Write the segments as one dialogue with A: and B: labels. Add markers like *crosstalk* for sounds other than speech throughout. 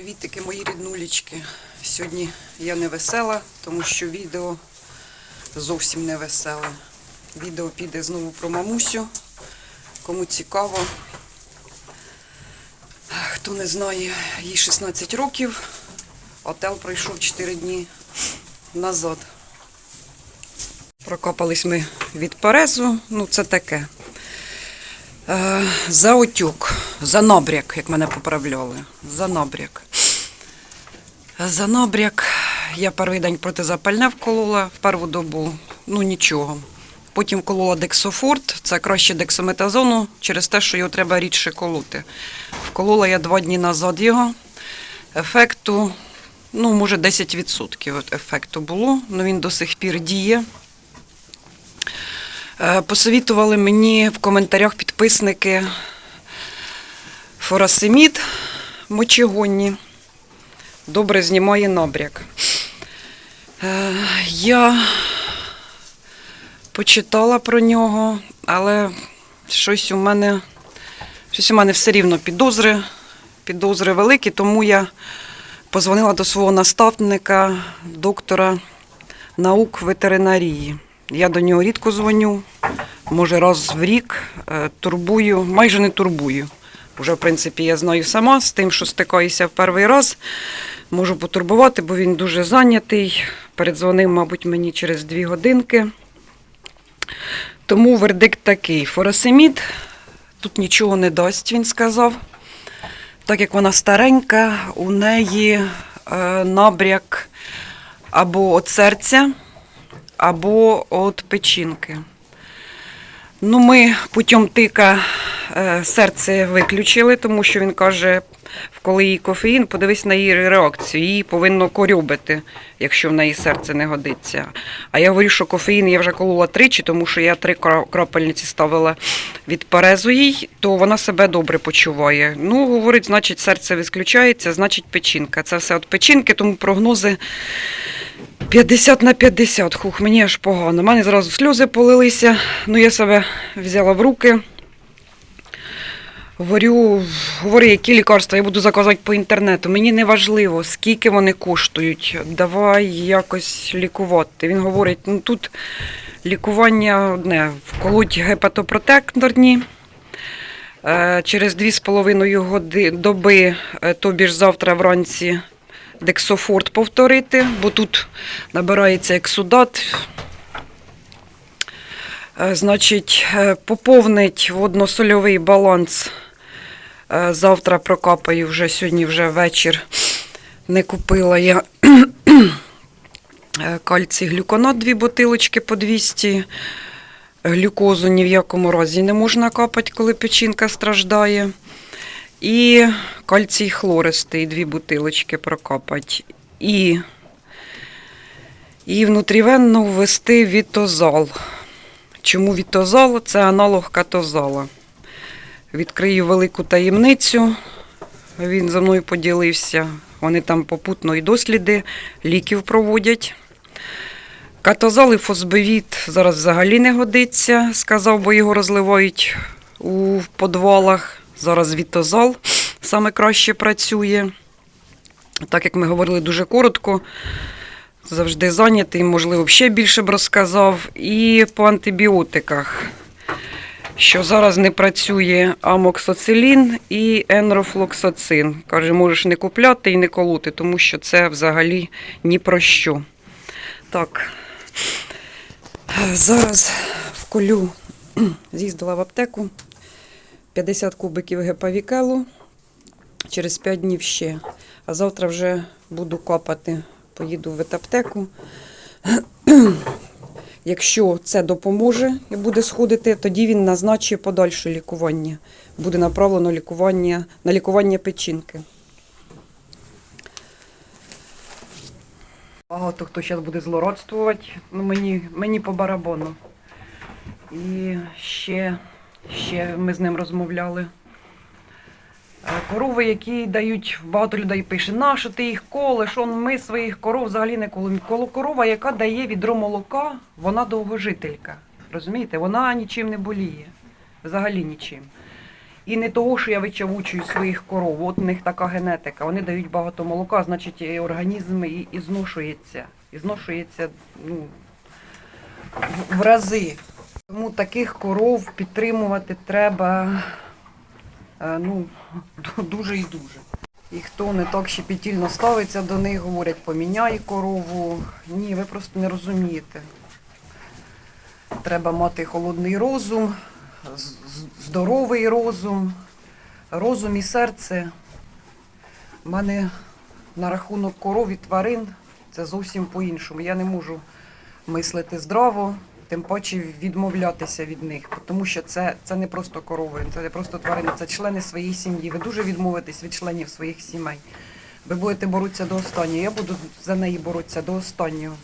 A: Привітики, мої ріднулічки. Сьогодні я не весела, тому що відео зовсім не веселе. Відео піде знову про мамусю. Кому цікаво. Хто не знає, їй 16 років. Отел пройшов 4 дні назад. Прокопались ми від Перезу. Ну, це таке. Е, За отюк, за набряк, як мене поправляли. За набряк. За набряк я перший день протизапальне вколола в першу добу, ну нічого. Потім вколола дексофорт, це краще дексометазону, через те, що його треба рідше колоти. Вколола я два дні назад його. Ефекту, ну, може, 10% от ефекту було, але він до сих пір діє. Е, Посовітували мені в коментарях підписники форасемід мочегонні. Добре знімає набряк. Е, Я почитала про нього, але щось у мене, щось у мене все рівно підозри, підозри великі, тому я позвонила до свого наставника, доктора наук ветеринарії. Я до нього рідко дзвоню, може раз в рік е, турбую, майже не турбую. Уже, в принципі, я знаю сама з тим, що стикаюся в перший раз. Можу потурбувати, бо він дуже зайнятий. Передзвонив, мабуть, мені через дві годинки. Тому вердикт такий: форосемід тут нічого не дасть, він сказав. Так як вона старенька, у неї е, набряк або від серця, або від печінки. Ну, ми путем тика серце виключили, тому що він каже, коли їй кофеїн, подивись на її реакцію. Її повинно корюбити, якщо в неї серце не годиться. А я говорю, що кофеїн я вже колола тричі, тому що я три крапельниці ставила від перезу їй, то вона себе добре почуває. Ну, говорить, значить, серце виключається, значить печінка. Це все від печінки, тому прогнози 50 на 50. Хух, мені аж погано. У мене зразу сльози полилися. Ну, я себе взяла в руки. Говорю, говорю, які лікарства я буду заказувати по інтернету. Мені не важливо, скільки вони коштують. Давай якось лікувати. Він говорить, ну тут лікування одне, вколоть гепатопротекторні. Е, Через 2,5 годи, доби, е, тобі ж завтра вранці дексофорт повторити, бо тут набирається ексудат. Е, Значить, поповнить водно-сольовий баланс. Е, Завтра прокапаю вже сьогодні вже вечір. Не купила я е, кальцій глюконат, дві бутилочки по 200. Глюкозу ні в якому разі не можна капати, коли печінка страждає. І кальцій хлористий, дві бутилочки прокапати. І, і внутрівенно ввести вітозал. Чому вітозал? Це аналог катозала. Відкрию велику таємницю. Він за мною поділився. Вони там попутно і досліди ліків проводять. Катозал і фосбивіт зараз взагалі не годиться, сказав, бо його розливають у подвалах. Зараз вітозал саме краще працює. Так як ми говорили дуже коротко, завжди зайнятий, можливо, ще більше б розказав. І по антибіотиках, що зараз не працює амоксоцилін і енрофлоксацин. Каже, можеш не купляти і не колоти, тому що це взагалі ні про що. Так, зараз вколю, *clears throat* з'їздила в аптеку. 50 кубиків гепавікелу, через 5 днів ще. А завтра вже буду капати, поїду в ветаптеку. *clears throat* Якщо це допоможе і буде сходити, тоді він назначить подальше лікування. Буде направлено лікування, на лікування печінки. Багато хто зараз буде злорадствувати, ну мені, мені по барабану. І ще, ще ми з ним розмовляли. Е, Корови, які дають, багато людей пише, на що ти їх колиш, он ми своїх коров взагалі не колимо. Коло корова, яка дає відро молока, вона довгожителька. Розумієте? Вона нічим не боліє. Взагалі нічим. І не того, що я вичавучую своїх коров. От у них така генетика. Вони дають багато молока, значить і організм і, і зношується. І зношується ну, в, в рази. Тому таких коров підтримувати треба е, ну, дуже і дуже. І хто не так щепетільно ставиться до них, говорять, поміняй корову. Ні, ви просто не розумієте. Треба мати холодний розум, здоровий розум, розум і серце. У мене на рахунок коров і тварин це зовсім по-іншому. Я не можу мислити здраво, тим паче відмовлятися від них, тому що це, це не просто корови, це не просто тварини, це члени своєї сім'ї. Ви дуже відмовитесь від членів своїх сімей. Ви будете боротися до останнього. Я буду за неї боротися до останнього.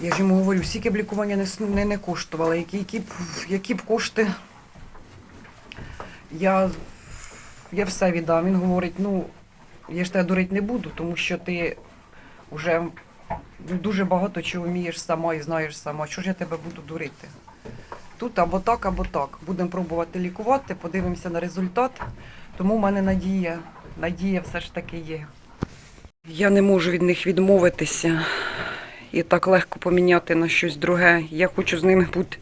A: Я ж йому говорю, скільки б лікування не, не, не коштувало, які, які, б, які б кошти. Я, я все віддам. Він говорить, ну, я ж тебе дурити не буду, тому що ти вже дуже багато чого вмієш сама і знаєш сама. Що ж я тебе буду дурити? Тут або так, або так. Будемо пробувати лікувати, подивимося на результат. Тому в мене надія, надія все ж таки є. Я не можу від них відмовитися і так легко поміняти на щось друге. Я хочу з ними бути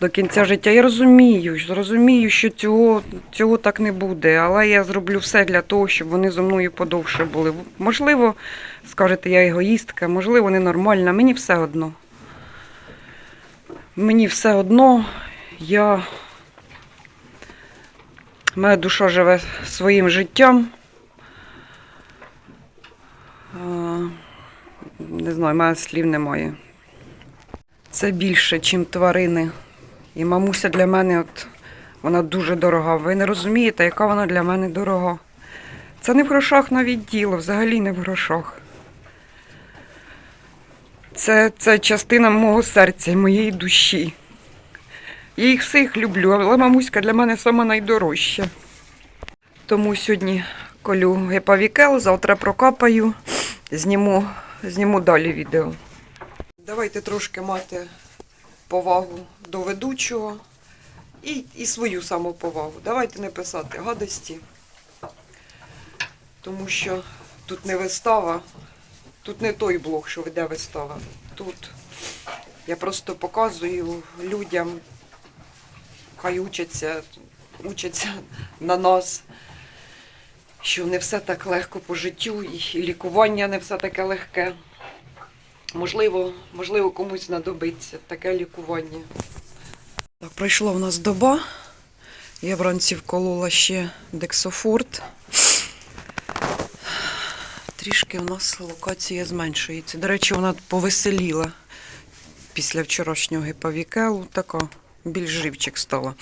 A: до кінця життя. Я розумію, розумію, що цього, цього так не буде, але я зроблю все для того, щоб вони зо мною подовше були. Можливо, скажете, я егоїстка, можливо, ненормальна. Мені все одно. Мені все одно, я. Моя душа живе своїм життям. Не знаю, мене слів немає. Це більше, ніж тварини. І мамуся для мене, от, вона дуже дорога. Ви не розумієте, яка вона для мене дорога. Це не в грошах навіть діло, взагалі не в грошах. Це, це частина мого серця, і моєї душі. Я їх всіх люблю, але мамуська для мене сама найдорожча. Тому сьогодні колю гепавікел, завтра прокапаю, зніму, зніму далі відео. Давайте трошки мати повагу до ведучого і, і свою самоповагу. Давайте не писати гадості, тому що тут не вистава, тут не той блог, що веде вистава. Тут я просто показую людям, хай учаться, учаться на нас, що не все так легко по життю, і лікування не все таке легке. Можливо, можливо, комусь знадобиться таке лікування. Так, пройшла в нас доба. Я вранці вколола ще дексофорт. Трішки у нас локація зменшується. До речі, вона повеселіла після вчорашнього гепавікелу. Така більш живчик стала.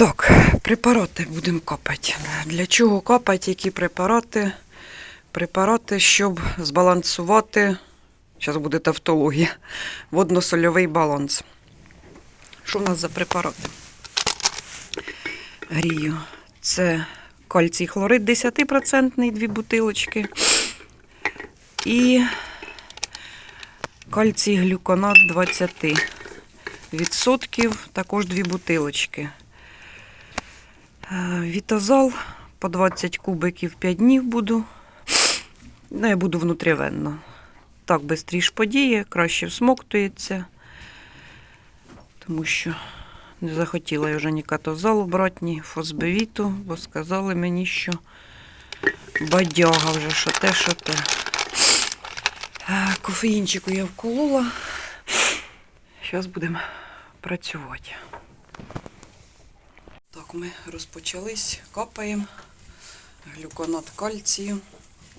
A: Так, препарати будемо капати. Для чого капати? Які препарати? Препарати, щоб збалансувати, зараз буде тавтологія, водно-сольовий баланс. Що в нас за препарати? Грію. Це кальцій хлорид 10%, дві бутилочки. І кальцій глюконат 20%, також дві бутилочки. Е, Вітазал по 20 кубиків 5 днів буду. Ну, я буду внутрівенно. Так швидше подіє, краще всмоктується. Тому що не захотіла я вже ні катозалу брати, ні фосбевіту, бо сказали мені, що бадяга вже, що те, що те. Е, Кофеїнчику я вколола. Зараз будемо працювати. Так, ми розпочались, капаємо глюконат кальцію.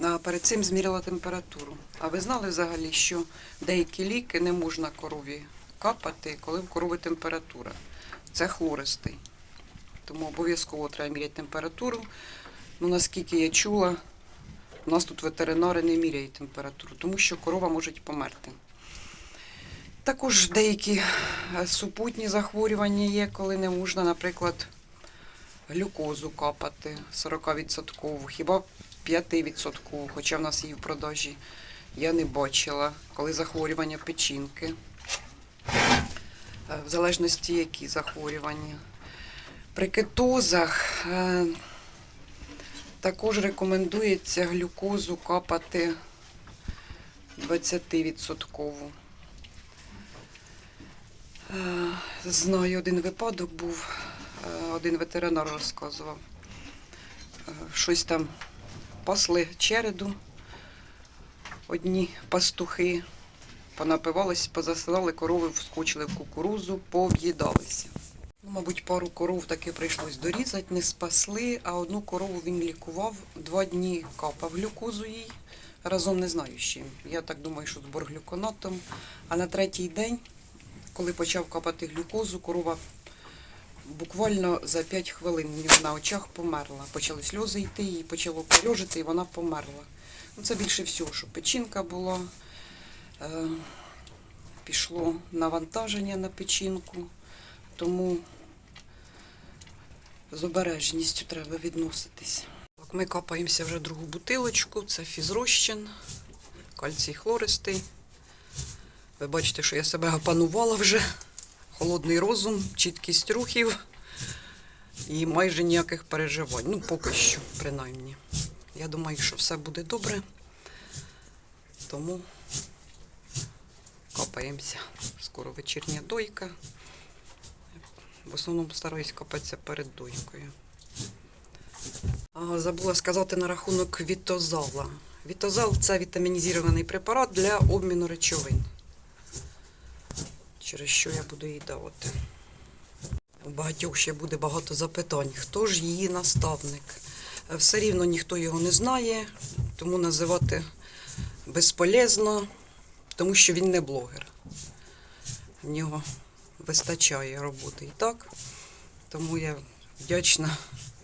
A: А перед цим зміряла температуру. А ви знали взагалі, що деякі ліки не можна корові капати, коли в корови температура? Це хлористий. Тому обов'язково треба міряти температуру. Ну, наскільки я чула, у нас тут ветеринари не міряють температуру, тому що корова може померти. Також деякі супутні захворювання є, коли не можна, наприклад, глюкозу капати 40%, хіба 5%, хоча в нас її в продажі я не бачила, коли захворювання печінки. Е, В залежності які захворювання. При кетозах е, також рекомендується глюкозу капати 20%. Е, Знаю, один випадок був, один ветеринар розказував. Е, Щось там пасли череду, одні пастухи, понапивались, позасилали корови, вскочили в кукурузу, пооб'їдалися. Ну, мабуть, пару коров таки прийшлось дорізати, не спасли, а одну корову він лікував, два дні капав глюкозу їй. Разом не знаю з чим. Я так думаю, що з борглюконатом. А на третій день, коли почав капати глюкозу, корова буквально за 5 хвилин на очах померла. Почали сльози йти, їй почало польожити, і вона померла. Ну, це більше всього, що печінка була, е, пішло навантаження на печінку, тому з обережністю треба відноситись. Ми капаємося вже другу бутилочку, це фізрозчин, кальцій хлористий. Ви бачите, що я себе опанувала вже. Холодний розум, чіткість рухів і майже ніяких переживань. Ну, поки що, принаймні. Я думаю, що все буде добре. Тому копаємося. Скоро вечірня дойка. В основному стараюсь копатися перед дойкою. Забула сказати на рахунок вітозала. Вітозал це вітамінізований препарат для обміну речовин. Через що я буду їй давати. У багатьох ще буде багато запитань. Хто ж її наставник? Е, Все рівно ніхто його не знає, тому називати безполезно, тому що він не блогер. В нього вистачає роботи і так. Тому я вдячна,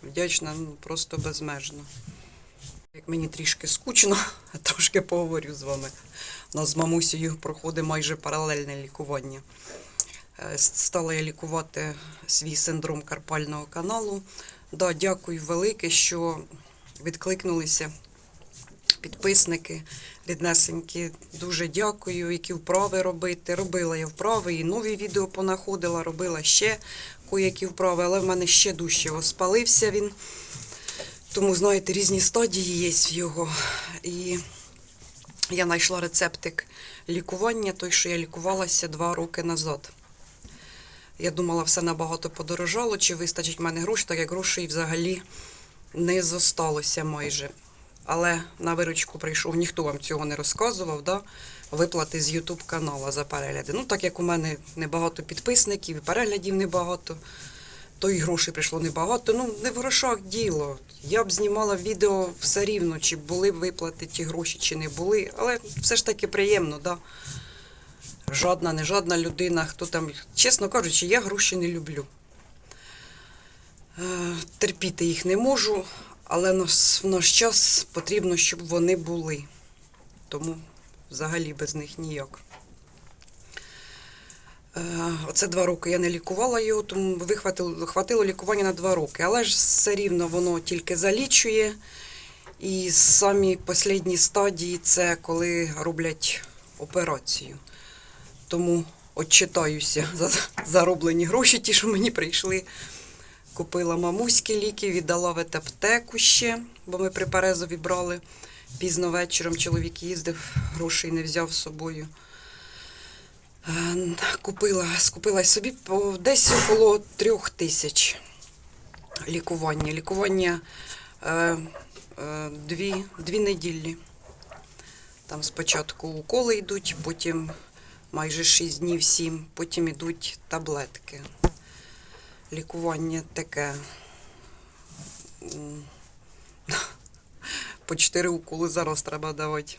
A: вдячна ну, просто безмежно. Як мені трішки скучно, *laughs* трошки поговорю з вами. У нас з мамусею проходить майже паралельне лікування. Е, Стала я лікувати свій синдром карпального каналу. Да, дякую велике, що відкликнулися підписники ріднесенькі. Дуже дякую, які вправи робити. Робила я вправи і нові відео понаходила, робила ще кое-які вправи, але в мене ще дужче оспалився він. Тому, знаєте, різні стадії є в його. І я знайшла рецептик лікування, той, що я лікувалася два роки назад. Я думала, все набагато подорожало, чи вистачить в мене грошей, так як грошей взагалі не зосталося майже. Але на виручку прийшов, ніхто вам цього не розказував, да? виплати з YouTube каналу за перегляди. Ну, так як у мене небагато підписників і переглядів небагато, то і грошей прийшло небагато. Ну, не в грошах діло. Я б знімала відео все рівно, чи були б виплати ті гроші, чи не були. Але все ж таки приємно, да? Жадна, не жадна людина, хто там, чесно кажучи, я гроші не люблю. Е, Терпіти їх не можу, але в наш час потрібно, щоб вони були. Тому взагалі без них ніяк. Е, Оце два роки я не лікувала його, тому вихватило хватило лікування на два роки. Але ж все рівно воно тільки залічує. І самі останні стадії це коли роблять операцію. Тому отчитаюся за зароблені гроші, ті, що мені прийшли. Купила мамуські ліки, віддала в аптеку ще, бо ми при Перезові брали. Пізно вечором чоловік їздив, грошей не взяв з собою. Е, Купила, скупила собі десь около трьох тисяч лікування. Лікування е, е, дві, дві неділі. Там спочатку уколи йдуть, потім майже 6 днів, 7, потім йдуть таблетки. Лікування таке. По 4 уколи зараз треба давати.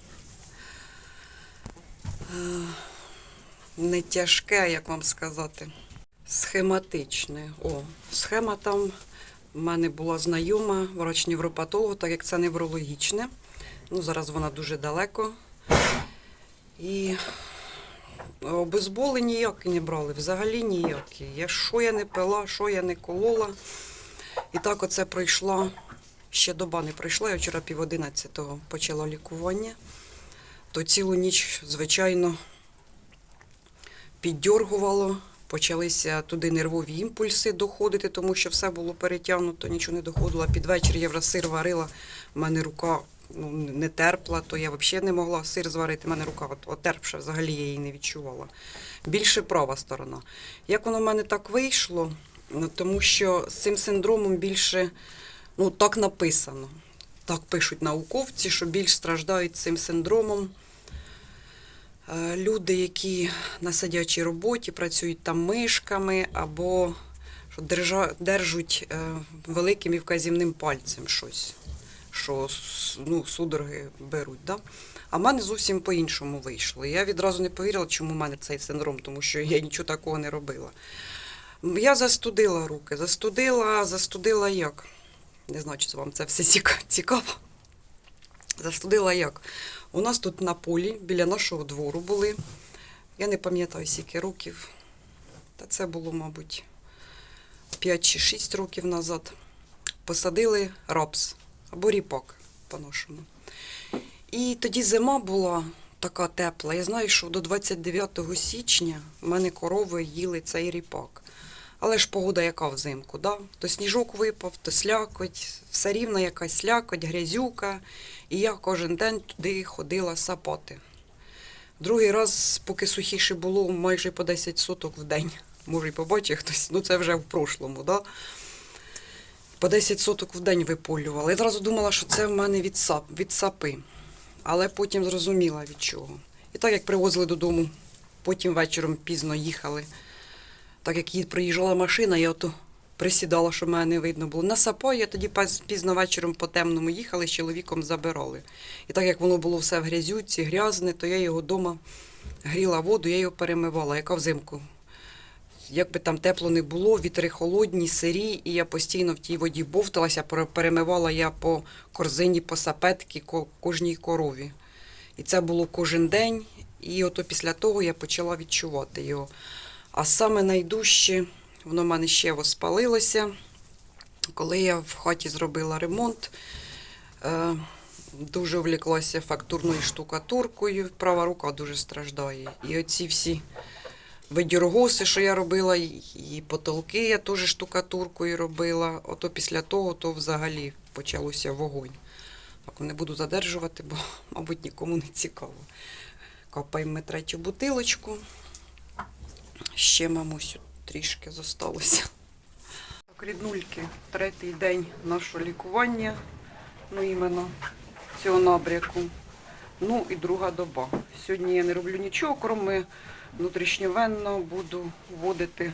A: Не тяжке, як вам сказати. Схематичне. О, схема там в мене була знайома, врач-невропатолог, так як це неврологічне. Ну, зараз вона дуже далеко. І обезболи ніякі не брали, взагалі ніякі. Я що я не пила, що я не колола. І так оце пройшла, ще доба не пройшла, я вчора пів одинадцятого почала лікування. То цілу ніч, звичайно, піддьоргувало, почалися туди нервові імпульси доходити, тому що все було перетягнуто, нічого не доходило. Під вечір я вже сир варила, в мене рука ну, не терпла, то я взагалі не могла сир зварити. в мене рука отерпша, взагалі я її не відчувала. Більше права сторона. Як воно в мене так вийшло? Ну, тому що з цим синдромом більше ну, так написано. Так пишуть науковці, що більш страждають цим синдромом люди, які на сидячій роботі працюють там мишками або держа, держуть е, великим і вказівним пальцем щось, що ну, судороги беруть. Да? А в мене зовсім по-іншому вийшло. Я відразу не повірила, чому в мене цей синдром, тому що я нічого такого не робила. Я застудила руки, застудила, застудила як? Не знаю, чи вам це все *laughs* цікаво. Застудила як? У нас тут на полі біля нашого двору були. Я не пам'ятаю, скільки років. Та це було, мабуть, 5 чи 6 років назад. Посадили рапс або ріпак по-нашому. І тоді зима була така тепла. Я знаю, що до 29 січня в мене корови їли цей ріпак. Але ж погода яка взимку, да? то сніжок випав, то слякоть, все рівно якась слякоть, грязюка. І я кожен день туди ходила сапати. Другий раз, поки сухіше було, майже по 10 соток в день. Може, і побачить хтось, ну це вже в прошлому, да? По 10 соток в день виполювала. Я зразу думала, що це в мене від, сап, від сапи. Але потім зрозуміла від чого. І так як привозили додому, потім вечором пізно їхали. Так як їй приїжджала машина, я ото присідала, щоб мене не видно було. На сапо я тоді пізно вечором по темному їхали, з чоловіком забирали. І так як воно було все в грязюці, грязне, то я його вдома гріла воду, я його перемивала, яка взимку. Як би там тепло не було, вітри холодні, сирі, і я постійно в тій воді бовталася, перемивала я по корзині, по сапетки, ко- кожній корові. І це було кожен день, і ото після того я почала відчувати його. А саме найдужче, воно в мене ще воспалилося, коли я в хаті зробила ремонт. Е, дуже увліклася фактурною штукатуркою, права рука дуже страждає. І оці всі видіргоси, що я робила, і потолки я теж штукатуркою робила. Ото після того то взагалі почалося вогонь. Так не буду задержувати, бо, *laughs* мабуть, нікому не цікаво. Копаємо третю бутилочку. Ще, мамусю, трішки зосталося. Так, ріднульки, третій день нашого лікування, ну іменно цього набряку. Ну і друга доба. Сьогодні я не роблю нічого, крім внутрішньовенно буду вводити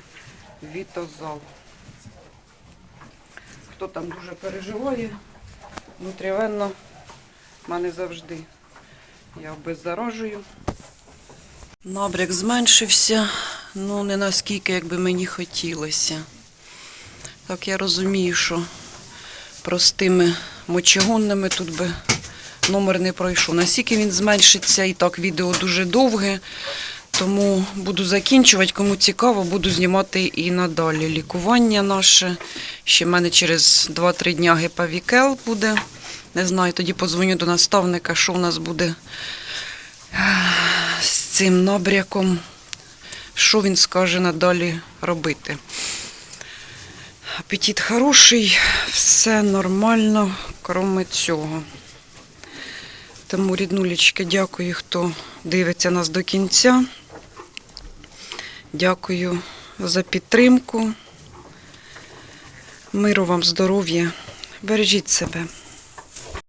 A: вітозал. Хто там дуже переживає, внутрівенно в мене завжди. Я обеззаражую. Набряк зменшився, ну не наскільки, як би мені хотілося. Так я розумію, що простими мочегонними тут би номер не пройшов. Наскільки він зменшиться, і так відео дуже довге, тому буду закінчувати. Кому цікаво, буду знімати і надалі лікування наше. Ще в мене через 2-3 дня гепавікел буде. Не знаю, тоді подзвоню до наставника, що в нас буде з цим набряком, що він скаже надалі робити. Апетит хороший, все нормально, крім цього. Тому, ріднулечки, дякую, хто дивиться нас до кінця. Дякую за підтримку. Миру вам, здоров'я. Бережіть себе.